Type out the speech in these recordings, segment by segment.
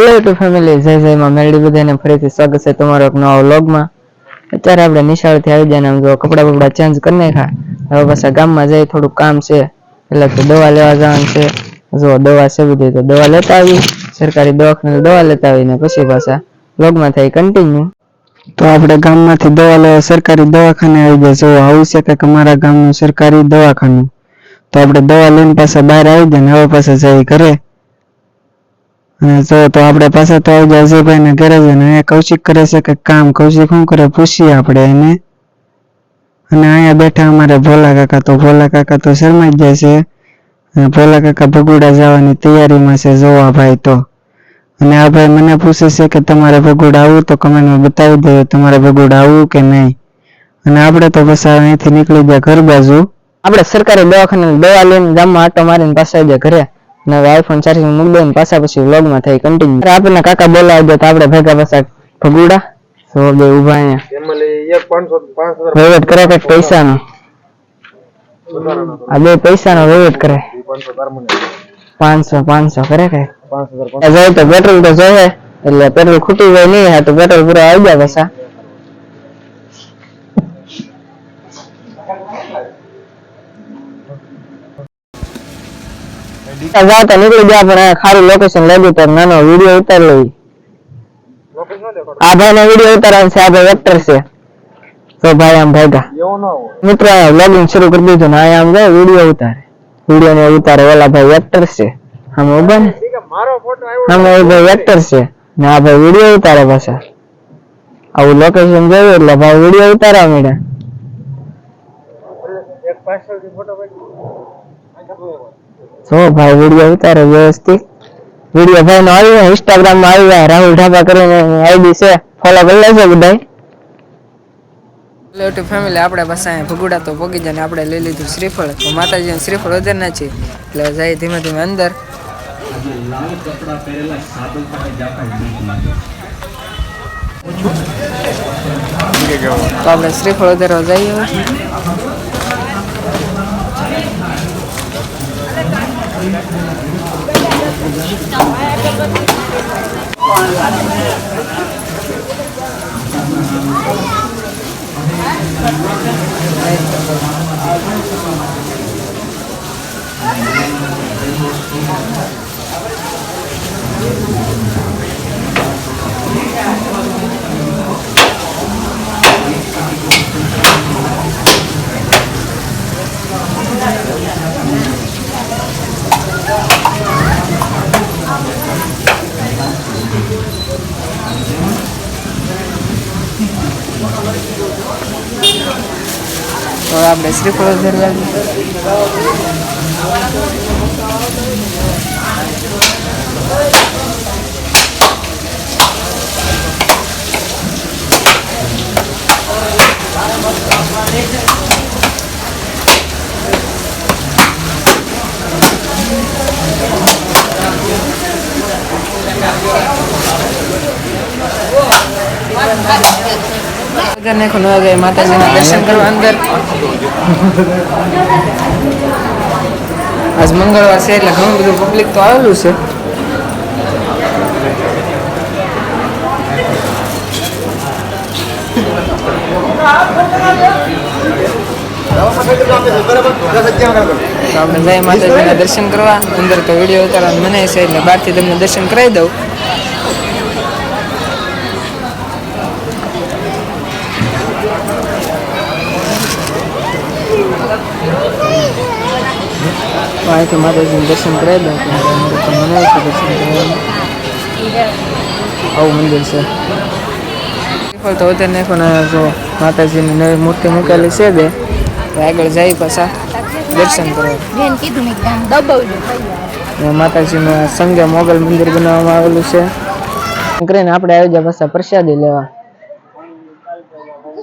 Hello two family જય જય માં. મેલડી બધાને ફરીથી સ્વાગત છે તમારો એક નવા વ્લોગમાં. અત્યારે આપણે નિશાળથી આવી જાય ને આમ જો કપડા બપડા ચેન્જ કરી નાખ્યા. હવે પાછા ગામમાં જઈ થોડું કામ છે. એટલે તો દવા લેવા જવાનું છે. જો દવા છે બધી, તો દવા લેતા આવી. સરકારી દવાખાને દવા લેતા આવીને પછી પાછા વ્લોગમાં થાય કન્ટિન્યુ તો આપણે ગામમાંથી દવા લેવા સરકારી દવાખાને આવી જાય જો આવું છે કે અમારા ગામનું સરકારી દવાખાનું. તો આપણે દવા લઈને પાછા બહાર આવી જાય ને હવે પાછા જઈ ઘરે. જો તો આપણે પાછા તો આવી જાય અજયભાઈ ને ઘરે જઈને એ કૌશિક કરે છે કે કામ. કૌશિક શું કરે? પૂછીએ આપણે એને. અને અહીંયા બેઠા અમારે ભોલા કાકા. તો ભોલા કાકા તો શરમાઈ જાય છે. ભોલા કાકા ભગુડા જવાની તૈયારીમાં છે જોવા ભાઈ તો. અને આ ભાઈ મને પૂછે છે કે તમારે ભગુડા આવવું તો કમેન્ટમાં બતાવી દે તમારે ભગુડા આવવું કે નહીં? અને આપણે તો બસ અહીંથી નીકળી ગયા ઘર બાજુ. આપણે સરકારી દવાખાને દવા લઈને ગામમાં આટો મારીને આવી ગયા ઘરે. અને હવે આઈફોન ચાર્જિંગ મૂકી દઈને પાછા પછી વ્લોગમાં થઈ કન્ટિન્યુ આપણને કાકા બોલાવી દે તો આપણે ભેગા પાછા ફગુડા સો બે ઊભા અહીંયા. વહીવટ કરે કંઈક પૈસાનો? આ બે પૈસાનો વહીવટ કરે. પાંચસો પાંચસો કરે કઈ જાય તો પેટ્રોલ તો જોવે એટલે પેટ્રોલ ખૂટી જાય નહીં હા તો પેટ્રોલ પૂરા આવી જાય પાછા. જાવ તો નીકળી ગયા પણ ખારું લોકેશન લાગ્યું તો નાનો વીડિયો ઉતાર લઈ આ ભાઈ નો વીડિયો ઉતારવાનો છે આ ભાઈ એક્ટર છે. તો ભાઈ આમ ભાગા. મિત્રો વ્લોગિંગ શરૂ કરી દીધું ને આમ ગયો વીડિયો ઉતારે. વીડિયો ને ઉતારે ઓલા ભાઈ એક્ટર છે. આમ ઊભા ને. આમાં એ ભાઈ એક્ટર છે. ને આ ભાઈ વીડિયો ઉતારે પાછા. આવું લોકેશન જોયું એટલે ભાઈ વીડિયો ઉતારવા માંડ્યા. એક પાછળથી ફોટો પાડી જો ભાઈ વીડિયો ઉતારે વ્યવસ્થિત. વીડિયો ભાઈ નો આવી ઇન્સ્ટાગ્રામમાં આવી રાહુલ ઢાબા કરીને આઈડી છે. ફોલો કરી લેજો બધા હેલો ફેમિલી આપણે બસ અહીંયા ભગુડા તો ભોગી જાય આપણે લઈ લીધું શ્રીફળ. તો માતાજીને શ્રીફળ વધારે ના છે એટલે જાય ધીમે ધીમે અંદર. તો આપણે શ્રીફળ વધારવા જઈએ. હવે. તો આપણે શ્રીફળ વધારવા વગર નાખો ન જાય માતાજીના દર્શન કરવા અંદર આજ મંગળવાર છે એટલે ઘણું બધું પબ્લિક તો આવેલું છે તો આપણે જય માતાજીના દર્શન કરવા અંદર તો વિડીયો ઉતારવાનું મને છે એટલે બહારથી તમને દર્શન કરાવી દઉં તો અહીંથી માતાજીનું દર્શન કરાવી દઉં. તો મનાય છે દર્શન આવું મંદિર છે. તો વધારે નાખો ને જો માતાજીની નવી મૂર્તિ મૂકેલી છે બે આગળ જઈ પાછા દર્શન કરવા માતાજીનું સંગે મોગલ મંદિર બનાવવામાં આવેલું છે. કરીને આપણે આવી જાય પાછા પ્રસાદી લેવા.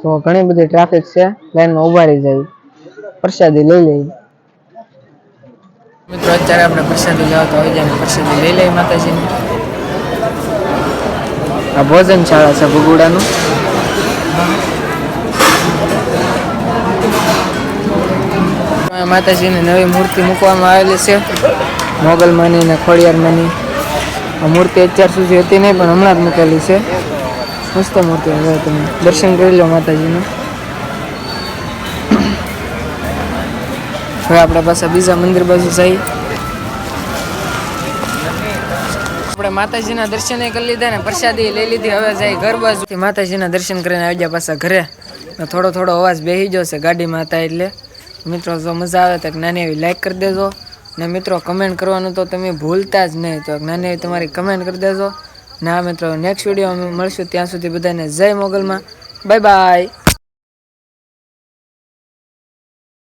તો ઘણી બધી ટ્રાફિક છે લાઈનમાં ઊભા રહી જાય. પ્રસાદી લઈ લઈ મિત્રો, અત્યારે આપણે પ્રસાદી લેવા તો આવી જાય પ્રસાદી લઈ લઈ માતાજીની. આ ભોજનશાળા છે ભગુડાનું. માતાજીની નવી મૂર્તિ મૂકવામાં આવેલી છે. મોગલમાંની ને ખોડિયારમાંની આ મૂર્તિ અત્યાર સુધી હતી નહીં, પણ હમણાં જ મૂકેલી છે. મસ્ત મૂર્તિ હવે તમે દર્શન કરી લો માતાજીનું. હવે આપણે પાછા બીજા મંદિર બાજુ જઈ આપણે માતાજીના દર્શન કરી લીધા ને પ્રસાદી લઈ લીધી, હવે જઈ ઘર બાજુ. માતાજીના દર્શન કરીને આવી ગયા પાછા ઘરે. થોડો થોડો અવાજ બેસી ગયો છે ગાડીમાં હતા એટલે. મિત્રો, જો મજા આવે તો નાની એવી લાઈક કરી દેજો. ને મિત્રો કમેન્ટ કરવાનું તો તમે ભૂલતા જ નહીં. તો નાની એવી તમારી કમેન્ટ કરી દેજો. ના મિત્રો નેક્સ્ટ વીડિયો અમે મળશું ત્યાં સુધી બધાને જય મોગલમાં. Bye bye